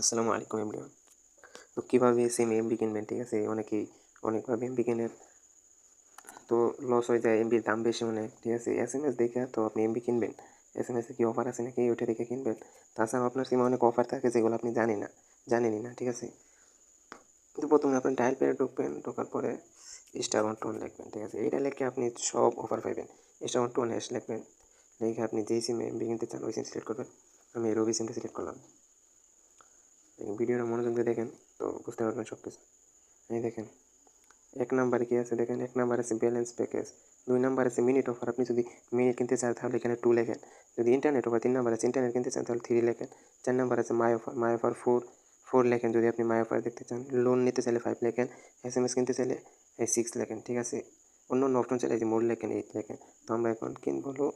আসসালামু আলাইকুম এভরিওয়ান তো কীভাবে সেম এমবি কিনবেন ঠিক আছে অনেকেই, অনেকভাবে এমবি কেনেন তো লস হয়ে যায় এমবির দাম বেশি মানে ঠিক আছে? এস এম এস দেখে তো আপনি এমবি কিনবেন। এস এম এসে কী অফার আছে নাকি? ওইটা দেখে কিনবেন। তাছাড়াও আপনার সিমে অনেক অফার থাকে যেগুলো আপনি জানেন না, জানেনই না, ঠিক আছে? তো প্রথমে আপনি ডায়াল পেয়ে ঢুকবেন, ঢোকার পরে স্টার ওয়ান টোন লিখবেন, ঠিক আছে? এইটা লিখে আপনি সব অফার পাইবেন। স্টার ওয়ান টোন হ্যাশ লিখবেন। লিখে আপনি যেই সিমে এমবি কিনতে চান, ওই সিম সিলেক্ট করবেন। আমি রবি সিমটা সিলেক্ট করলাম। ভিডিওটা মনোযোগ দিয়ে দেখেন, তো বুঝতে পারবেন সব কিছু এই দেখেন, এক নাম্বারে কী আছে দেখেন? এক নাম্বার আছে ব্যালেন্স প্যাকেজ দুই নাম্বার আছে মিনিট অফার আপনি যদি মিনিট কিনতে চান তাহলে এখানে টু লেখেন। যদি ইন্টারনেট অফার তিন নাম্বার আছে ইন্টারনেট কিনতে চান তাহলে থ্রি লেখেন। চার নাম্বার আছে my offer my offer four four লেখেন। যদি আপনি মাই অফার দেখতে চান লোন নিতে চাইলে ফাইভ লেখেন এস এম এস কিনতে চাইলে সিক্স লেখেন, ঠিক আছে? অন্য অন্য অপশন চাইলে যে মোড লেখেন এইট লেখেন। তো আমরা এখন কিনবো হলো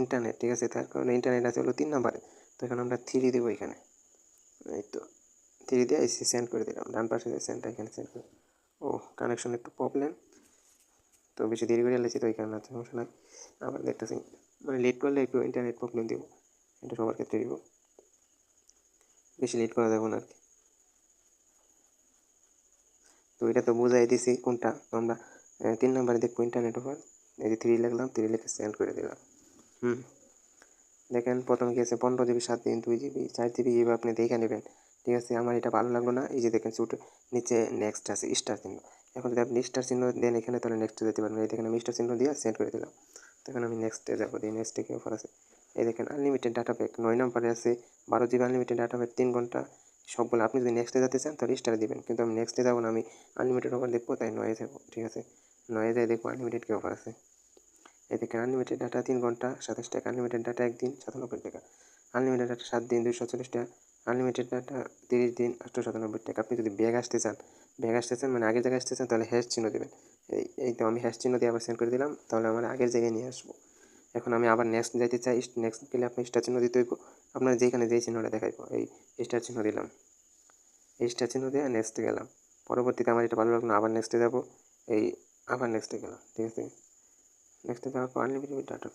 ইন্টারনেট ঠিক আছে? তার কারণে ইন্টারনেট আছে হলো তিন নাম্বারে। তো এখন আমরা থ্রি দেবো এখানে। এই তো। থ্রি দিয়ে এসি সেন্ড করে দিলাম, ডান পাশে সেন্ডটা এখানে সেন্ড করে ও কানেকশন একটু প্রবলেম তো বেশি দেরি করে এলেছি তো এই কারণে আছে সমস্যা নাই। আবার দেখতেছি মানে লেট করলে একটু ইন্টারনেট প্রবলেম দিব, এটা সবার ক্ষেত্রে দিব। বেশি লেট করা যাবে না আর কি। তো এটা তো বুঝাই দিছি কোনটা আমরা তিন নম্বরে দেখব ইন্টারনেট ওভার এই যে থ্রি লিখলাম থ্রি লিখে সেন্ড করে দিলাম। হুম। দেখেন, প্রথমে আছে পনেরো জিবি সাত দিন দুই জিবি চার জিবি এইভাবে আপনি দেখে নেবেন। ঠিক আছে? আমার এটা ভালো লাগল না। এই যে দেখেন সুট নিচে নেক্সট আছে স্টার চিহ্ন। এখন যদি আপনি স্টার চিহ্ন দেন এখানে, তাহলে নেক্সটে যেতে পারবেন। এই দেখেন আমি স্টার চিহ্ন দিয়ে সেন্ড করে দিলাম। তখন আমি নেক্সটে যাব। দিই নেক্সটে কি অফার আছে? এই দেখেন আনলিমিটেড ডাটা প্যাক নয় নম্বরে আছে, বারো জিবি আনলিমিটেড ডাটা প্যাক তিন ঘণ্টা। সবগুলো আপনি যদি নেক্সটে যেতে চান, তাহলে স্টারে দিবেন। কিন্তু আমি নেক্সটে যাব না, আমি আনলিমিটেড অফার দেখব, তাই নয়ে যাব। ঠিক আছে? নয়ে যাই দেখব আনলিমিটেড কি অফার আছে? দেখেন আনলিমিটেড ডাটা তিন ঘণ্টা, সাতাশ টাকা। আনলিমিটেড ডাটা একদিন, সাতানব্বই টাকা। আনলিমিটেড ডাটা সাত দিন দুশো চল্লিশ টাকা। আনলিমিটেড ডাটা তিরিশ দিন, আটশো সাতানব্বই টাকা। আপনি যদি ব্যাগ আসতে চান, ব্যাগ আসতে চান মানে আগের জায়গায় আসতে চান, তাহলে হ্যাশ চিহ্ন দেবেন। এই তো আমি হ্যাশ চিহ্ন দিয়ে আবার সেন্ড করে দিলাম, তাহলে আমার আগের জায়গায় নিয়ে আসব। এখন আমি আবার নেক্সট যাইতে চাই নেক্সট গেলে আপনি স্টার চিহ্ন দিতে হইব। আপনার যেখানে যেই চিহ্নটা দেখাইবো, এই স্টার চিহ্ন দিলাম। এই স্টার চিহ্ন দিয়ে নেক্সটে গেলাম। পরবর্তীতে আমার এটা ভালো লাগল আবার নেক্সটে যাব। এই, আবার নেক্সটে গেলাম, ঠিক আছে? নেক্সটে যাওয়ার পর আনলিমিটেড ডাটা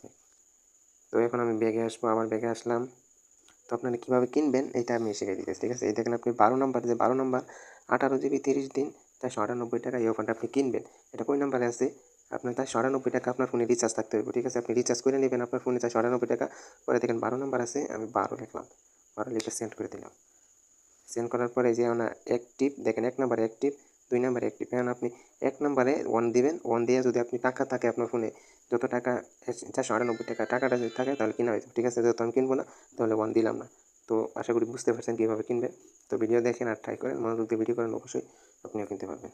তো এখন আমি ব্যাগে আসব, আবার ব্যাগে আসলাম। তো আপনারা কীভাবে কিনবেন, এটা আমি শিখে দিতেছি, ঠিক আছে? এই দেখেন আপনি বারো নাম্বার, যে বারো নাম্বার আঠারো জিবি তিরিশ দিন চারশো আটানব্বই টাকা এই অফারটা আপনি কিনবেন। এটা কোন নাম্বারে আছে? আপনার চারশো আটানব্বই টাকা আপনার ফোনে রিচার্জ থাকতে হবে ঠিক আছে? আপনি রিচার্জ করে নেবেন আপনার ফোনে চারশো আটানব্বই টাকা। পরে দেখেন বারো নাম্বার আছে, আমি বারো লিখলাম। বারো লিখে সেন্ড করে দিলাম। সেন্ড করার পরে যে আমরা অ্যাক্টিভ দেখেন এক নাম্বারে অ্যাক্টিভ দুই নাম্বারে একটি কারণ আপনি এক নাম্বারে ওয়ান দিবেন ওয়ান দিয়ে যদি আপনি টাকা থাকে আপনার ফোনে যত টাকা চারশো আটানব্বই টাকা টাকাটা যদি থাকে তাহলে কিনা হয়েছে ঠিক আছে? যত আমি কিনবো না, তাহলে ওয়ান দিলাম না। তো আশা করি বুঝতে পারছেন কীভাবে কিনবেন। তো ভিডিও দেখেন আর ট্রাই করেন, মনোযোগ দিয়ে ভিডিও করেন, অবশ্যই আপনিও কিনতে পারবেন।